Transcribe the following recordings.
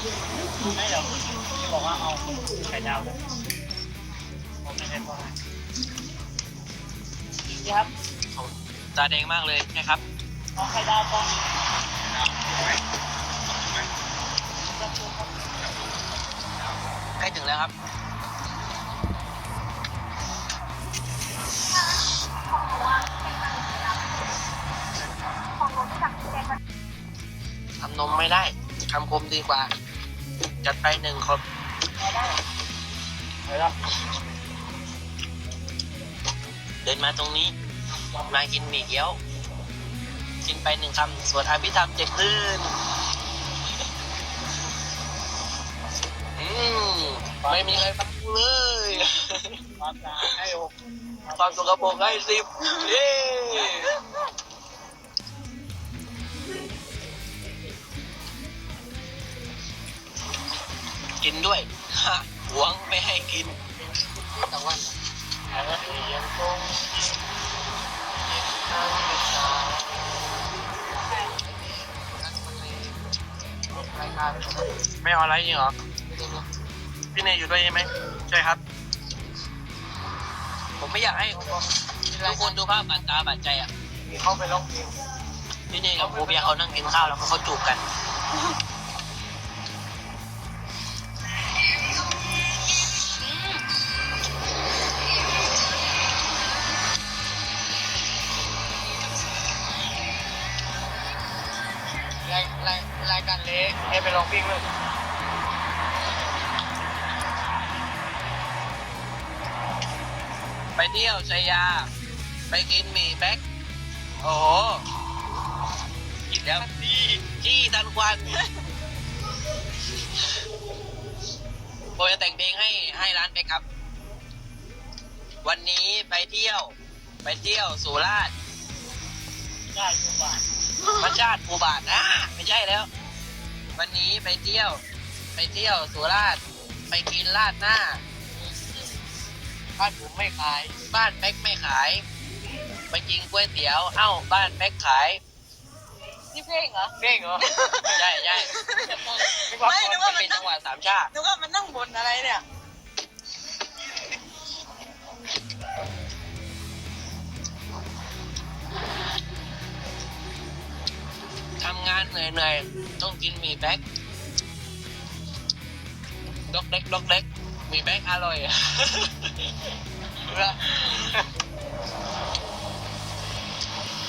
ไม่เดี๋ยวพี่บอกว่าเอาไข่ดาวเลยผมไม่ได้บอกนี่ครับตาแดงมากเลยนะครับเอาไข่ดาวก่อนใกล้ถึงแล้วครับทำนมไม่ได้ทำคมดีกว่า จัดไปหนึ่งคนเดี๋ยวเราเดินมาตรงนี้ มากินหมี่เกี๊ยว กินไปหนึ่งคำสวดอภิธรรมเจ็ดคืนอืมไม่มีอะไรฟังเลยความสะอาดให้อกความสกปรกให้สิบเย้ กินด้วยฮะหวงไม่ให้กินแต่ว่าแล้วก็ยังคงไม่เอาอะไรจริงเหรอ พี่เนยอยู่ด้วยใช่ไหมใช่ครับ ผมไม่อยากให้ทุกคนดูภาพบาดตาบาดใจอะเข้าไปร้องเพลงพี่เนยกับครูเบียร์เขานั่งกินข้าวแล้วเขาจูบกันายรายรายการเล็กให้ไปร้องเพลงเลยไปเที่ยวชัยยา ไปกินหมี่แบ็คโอ้โหกินแล้วดีจี้ทันควันผมจะแต่งเพลงให้ให้ร้านแบ็คครับ วันนี้ไปเที่ยว ไปเที่ยวสุราษฎร์ได้ทุกวัน พระชาติภูบาทอะไม่ใช่แล้ว วันนี้ไปเที่ยว ไปเที่ยวสุราษฎร์ไปกินราดหน้า บ้านผมไม่ขาย บ้านแม็กไม่ขาย ไปกินก๋วยเตี๋ยวเอ้าบ้านแม็กขายนี่เพลงเหรอเพลงเหรอใช่ใช่ไม่นึกว่ามันมันเป็นนั่จังงหวัดสามชาติ นึกว่ามันนั่งบนอะไรเนี่ย ทำงานเหนื่อยๆ ต้องกินหมี่แบ็กดอกเล็กดอกเล็กหมี่แบ็กอร่อย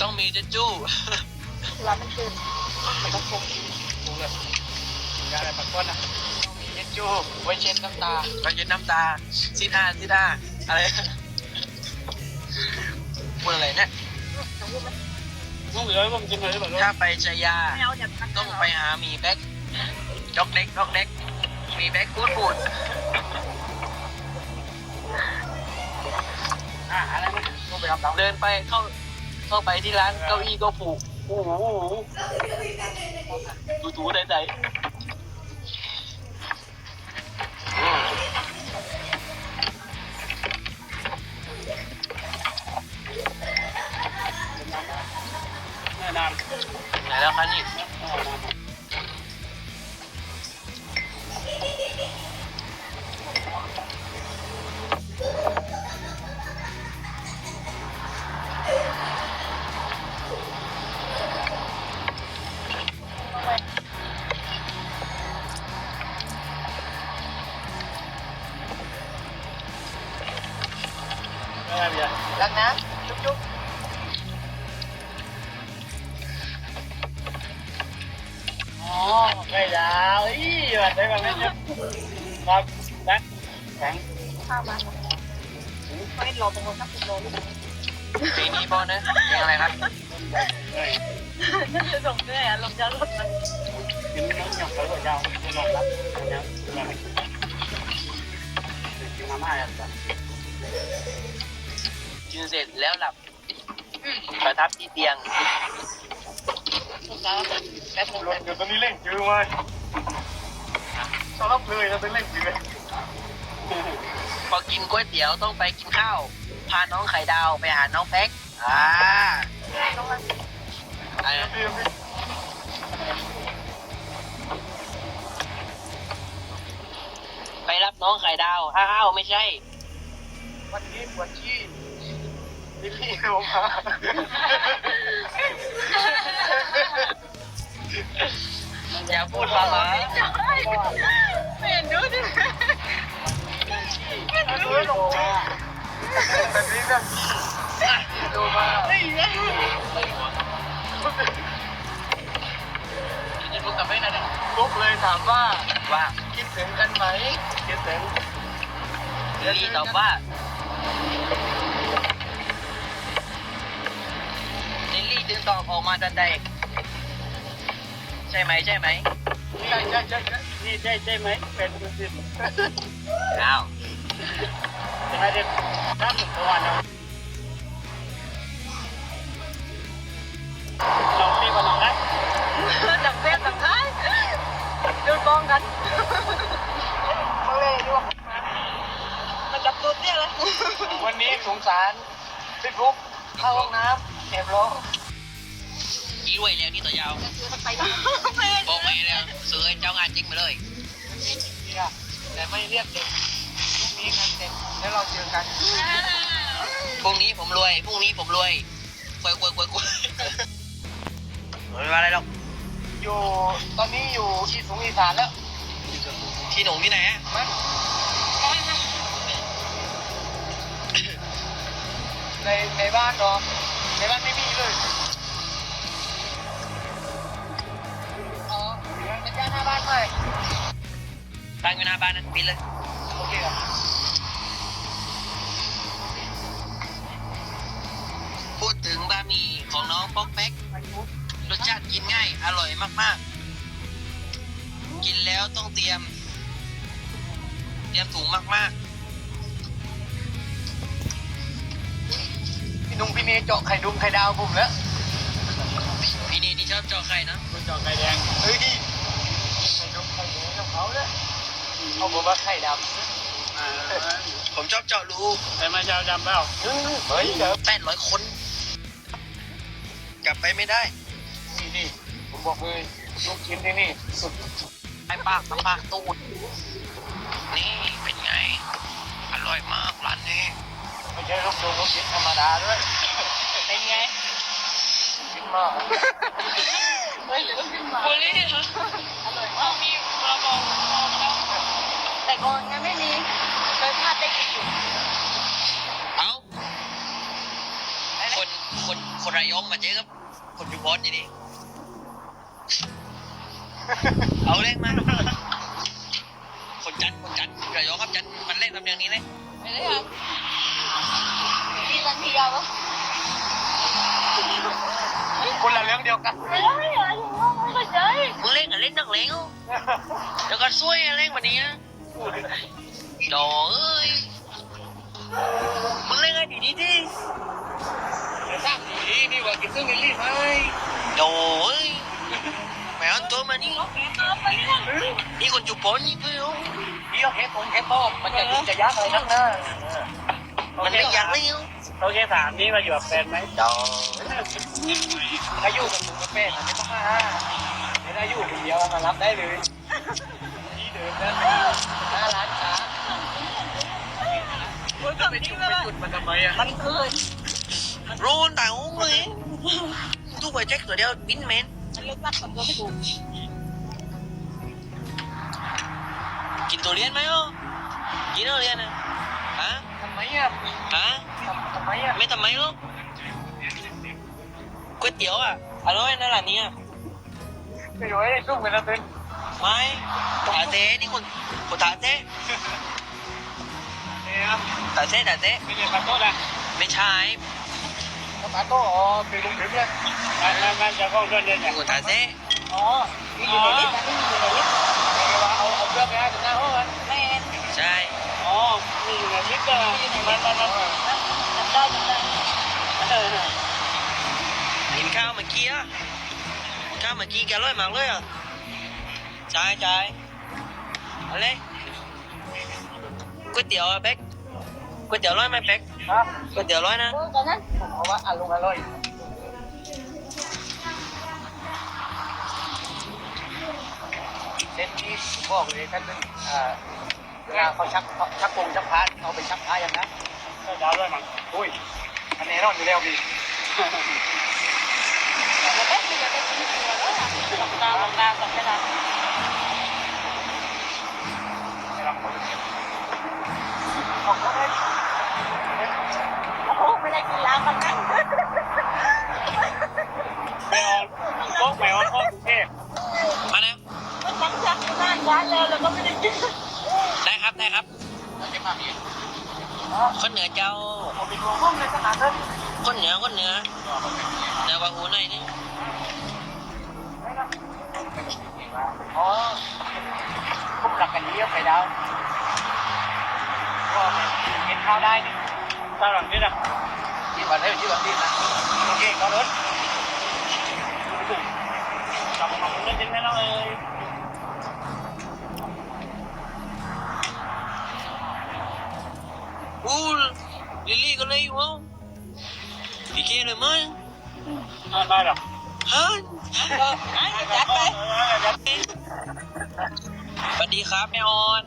ต้องมีเจจู้เวลามันตื่นมันต้องคงผมเลยงานอะไรปักก้นอะต้องมีเช็ดจูบไว้เช็ดน้ำตาไปกินน้ำตาซิด้าซิด้าอะไรพูดอะไรเนี่ย ลูกเหลือผมกินเลยแบบถ้าไปชายาไม่เอาเดี๋ยวมันต้องไปหาหมีแบ็กดอกเล็กดอกเล็กหมีแบ็กกูดฟูดอ่าอะไรนะต้องไปรับน้ำเดินไปเข้าเข้าไปที่ร้านเก้าอี้ก็ผูกโอ้โหถูถูใจใไม่ยาวอีแบบได้แบบนี้ครับแบ็คแข็งข้าวมาไม่รอตรงนู้นสักสิบโลลูกเพลงนี้พอนะเพลงอะไรครับเฮ้ยจะส่งเรื่อยอะลงจะรถมันกินน้ำหยำแล้วก็ยาวไม่ลงครับเนี่ยเราไม่กินกินมาม่าอย่างเดียวกินเสร็จแล้วหลับประทับที่เตียง ลูกสาวแป๊บนึงรถอยู่ตรงนี้เร่งจื้อมาชอบเลยแล้วต้องเร่งจื้อพอกินก๋วยเตี๋ยวต้องไปกินข้าว พาน้องไข่ดาวไปหาน้องแพ็กอ่าต้องมาอะไรนะเตรียมดิไปรับน้องไข่ดาวอ้าวไม่ใช่ วันนี้ปวดขี้ลิลลี่เอามา อย่าพูดมาหมาไม่เห็นดูดิอันนี้ลงมาอันนี้แบบลงมาจะรู้กับไม่นะเนี่ยลุกเลยถามว่าว่าคิดถึงกันไหมคิดถึงลิลลี่ตอบว่า ลิลลี่จึงตอบออกมาทันใด ใช่ไหมใช่ไหมใช่ใช่ใช่ใช่นี่ใช่ใช่ไหมเป็นดูสิอ้าวจะให้เด็กน้ำสุดตัวนะลองตีมาลองนะจับเส้นจับท้ายดูกองกันมาเลยด้วยมาจับตัวเนี่ยเลยวันนี้สงสารพี่ฟุ๊กเข้าห้องน้ำแอบร้อง กี่รวยแล้วนี่ตัวยาวไปดิบอกไม่แล้วซื้อให้เจ้างานจริงมาเลยแต่ไม่เรียกเด็กพรุ่งนี้งานเด็กแล้วเราเจอกันพรุ่งนี้ผมรวยพรุ่งนี้ผมรวยกวยกวยกวยกวยไม่ว่าอะไรหรอกอยู่ตอนนี้อยู่อีสูงอีสานแล้ว ที่หนุ่มที่ไหนในในบ้านเนาะในบ้านไม่มีเลย อยู่หน้าบ้านนั้นปิดเลยโอเคครับพูดถึงบะหมี่ของน้องป๊อกแป๊กรสชาติกินง่าย อร่อยมากๆ กินแล้วต้องเตรียม เตรียมถุงมากพี่นุ่งพี่เนยเจาะไข่ดุมไข่ดาวผมแล้วๆพี่นี่ที่ชอบเจอไข่นะคุณเจาะไข่แดง เฮ้ยไข่ดุมไข่แดงของเขาเนี่ย เขาบอกว่าไข่ดำผมชอบเจาะรูแต่มาเจ้าดำเปล่าเฮ้ยเดี๋ยวแปดร้อยคน กลับไปไม่ได้ นี่นี่ผมบอกเลยลูกชิ้นที่นี่สุดไอ้ปากน้ำปากตูด นี่เป็นไง อร่อยมากร้านนี้ไม่ใช่ลูกดูลูกชิ้นธรรมดาด้วย เป็นไงชิ้นมาก เฮ้ยก็ขึ้นมาบุลี่เหรอ แต่ก่อนยังไม่มีเคยพลาดได้กินอยู่เอ้า คนคนคนระยองมาเจอกับ คนชุมพรอย่างนี้เอาเล่นมา คนจันทร์คนจันทร์ระยองครับจันทร์มันเล่นทำอย่างนี้เลยไปเลยอะมีรันเดียวคนละเรื่องเดียวกันไม่ได้อะอยู่ห้องไม่ใช่มึงเล่นกับเล่นนักเลงอะเดี๋ยวก็ซวยอะเล่นวันนี้นะ ดอเอ้ยมึงเล่นให้ดีดีดิสร้างดีนี่ว่ากินซึ่งมิลลี่ไหมโดเอ้ยแมวตัวมานี่แกมาไปเนี่ยนี่คนจุบพรนี่เพื่อนนี่เราแค่ผมแค่ตอบมันจะจะยากอะไรนักหน้ามันไม่อยากเล่นโอเคถามนี่มาอยู่กับแฟนไหมดอถ้าอยู่กับลุงกับแฟนไม่ต้องมาไม่ได้อยู่คนเดียวมารับได้เลยที่เดิมนะหน้าร้านค้า คุณกับนี่เลยหยุดมันทำไมอะมันคืนรูนต่างห้องเลยตู้ไปเช็คตัวเดียวบินแมนมันเล็กนัดกับตัวไม่ถูกกินตัวเรียนไหมอะกินตัวเรียนนะฮะทำไมอะฮะทำไมอะไม่ทำไมหรอกก๋วยเตี๋ยวอะอร่อยนะร้านนี้อะไม่อยู่ให้ซุ่มกันนะเต้นไม่ตาเต้นี่คนคนตาเต้เนี่ย ครับตาเต้ตาเต้ไม่เรียนปาโต้นะไม่ใช่ปาโต้อ๋อคือลุงถึงเลยงานงานจะเข้าเดือนเดือนเป็เนี่นยคนตาเต้อ๋อนี่อยู่ในลิฟต์นี่อยู่ในลิฟต์เอาเอาเครื่องไปให้ถึงหน้าห้องอะแม่ใช่อ๋อนี่อยู่ในลิฟต์อะมันมันมันจำได้จำได้เออกินข้าวเมื่อกี้อะข้าวเมื่อกี้แกอร่อยมากเลยอะใช่ใช่อะไรก๋วยเตี๋ยวอะเป๊ก ก๋วยเตี๋ยวอร่อยไหมเป๊กฮะก๋วยเตี๋ยวอร่อยนะเออตอนนั้นเพราะว่าอารมณ์อร่อยเส้นนี้บอกเลยท่านเป็นอ่าเวลาเขาชักชักกงชักพาเขาไปชักพาอย่างนั้นก็ยาวด้วยมั้งอุ้ยอันนี้นอนอยู่แล้วพี่แล้วก็คือจะได้กินตัวแล้วล่ะหลับตาหลับตาก่อนก็ได้ไม่ คนเหนือเจ้าผมเป็นหัวห้องเลยขนาดนั้นคนเหนือคนเหนือเหนือกว่าหูหน่อยนึงอ๋อพวกหลักกันเยอะไปดาวก็เห็นข้าวได้นี่ตาหลังนี่นะที่วันได้ที่วันที่นะโอเคก็รถ จับของเล่นจริงไหมน้องเอ้ย อู้ลิลลี่ก็ เลยอยู่ห้องพี่เกเลยมั้งได้หรอฮะจัดไปสวัสดีครับแม่ออน